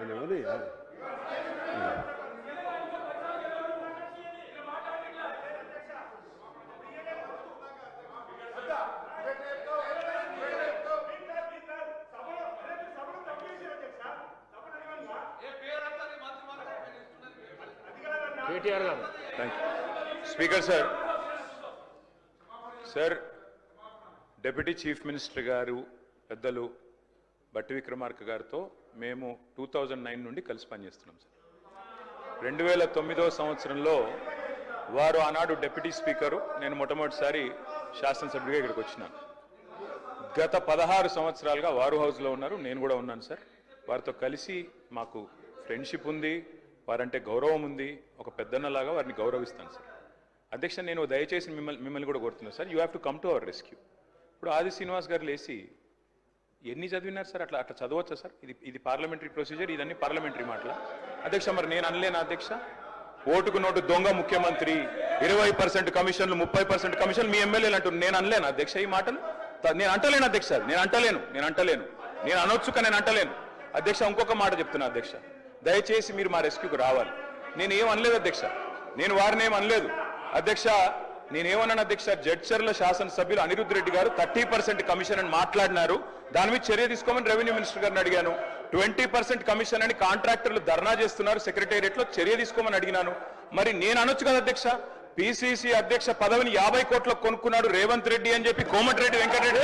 ఆయన కేటీఆర్ గారు. Speaker sir sir deputy chief minister గారు పెద్దలు బట్టి విక్రమార్క గారితో మేము టూ థౌజండ్ నైన్ నుండి కలిసి పనిచేస్తున్నాం సార్. రెండు వేల తొమ్మిదో సంవత్సరంలో వారు ఆనాడు డిప్యూటీ స్పీకరు. నేను మొట్టమొదటిసారి శాసనసభ్యుడిగా ఇక్కడికి వచ్చినాను. గత పదహారు సంవత్సరాలుగా వారు హౌస్లో ఉన్నారు నేను కూడా ఉన్నాను సార్. వారితో కలిసి మాకు ఫ్రెండ్షిప్ ఉంది వారంటే గౌరవం ఉంది ఒక పెద్దన్నలాగా వారిని గౌరవిస్తాను సార్. అధ్యక్ష నేను దయచేసి మిమ్మల్ని మిమ్మల్ని కూడా కోరుతున్నాను sir. You have to come to our rescue. ఇప్పుడు ఆది శ్రీనివాస్ గారు లేచి ఎన్ని చదివినారు సార్? అట్లా అట్లా చదవచ్చా సార్? ఇది ఇది పార్లమెంటరీ ప్రొసీజర్ ఇదన్నీ పార్లమెంటరీ మాటల? అధ్యక్ష మరి నేను అనలేను అధ్యక్ష? ఓటుకు నోటు దొంగ ముఖ్యమంత్రి ఇరవై పర్సెంట్ కమిషన్లు ముప్పై పర్సెంట్ కమిషన్ మీ ఎమ్మెల్యేలు అంటున్నారు. నేను అనలేను అధ్యక్ష ఈ మాటలు? నేను అంటలేను అధ్యక్ష నేను అంటలేను నేను అంటలేను. నేను అనొచ్చుక కానీ నేను అంటలేను. అధ్యక్ష ఇంకొక మాట చెప్తున్నా అధ్యక్ష. దయచేసి మీరు మా రెస్క్యూకి రావాలి. నేను ఏం అనలేదు అధ్యక్ష. నేను వారిని ఏం అనలేదు. అధ్యక్ష నేనేమన్నాను అధ్యక్ష జడ్చర్ల శాసనసభ్యులు అనిరుద్ధ్ రెడ్డి గారు థర్టీ పర్సెంట్ కమిషన్ అని మాట్లాడినారు. దాని మీద చర్య తీసుకోమని రెవెన్యూ మినిస్టర్ గారిని అడిగాను. ట్వంటీ పర్సెంట్ కమిషన్ అని కాంట్రాక్టర్లు ధర్నా చేస్తున్నారు సెక్రటేరియట్లో చర్య తీసుకోమని అడిగినాను. మరి నేను అనొచ్చు కదా అధ్యక్ష పిసిసి అధ్యక్ష పదవిని యాభై కోట్లకు కొనుక్కున్నాడు రేవంత్ రెడ్డి అని చెప్పి కోమటిరెడ్డి వెంకటరెడ్డి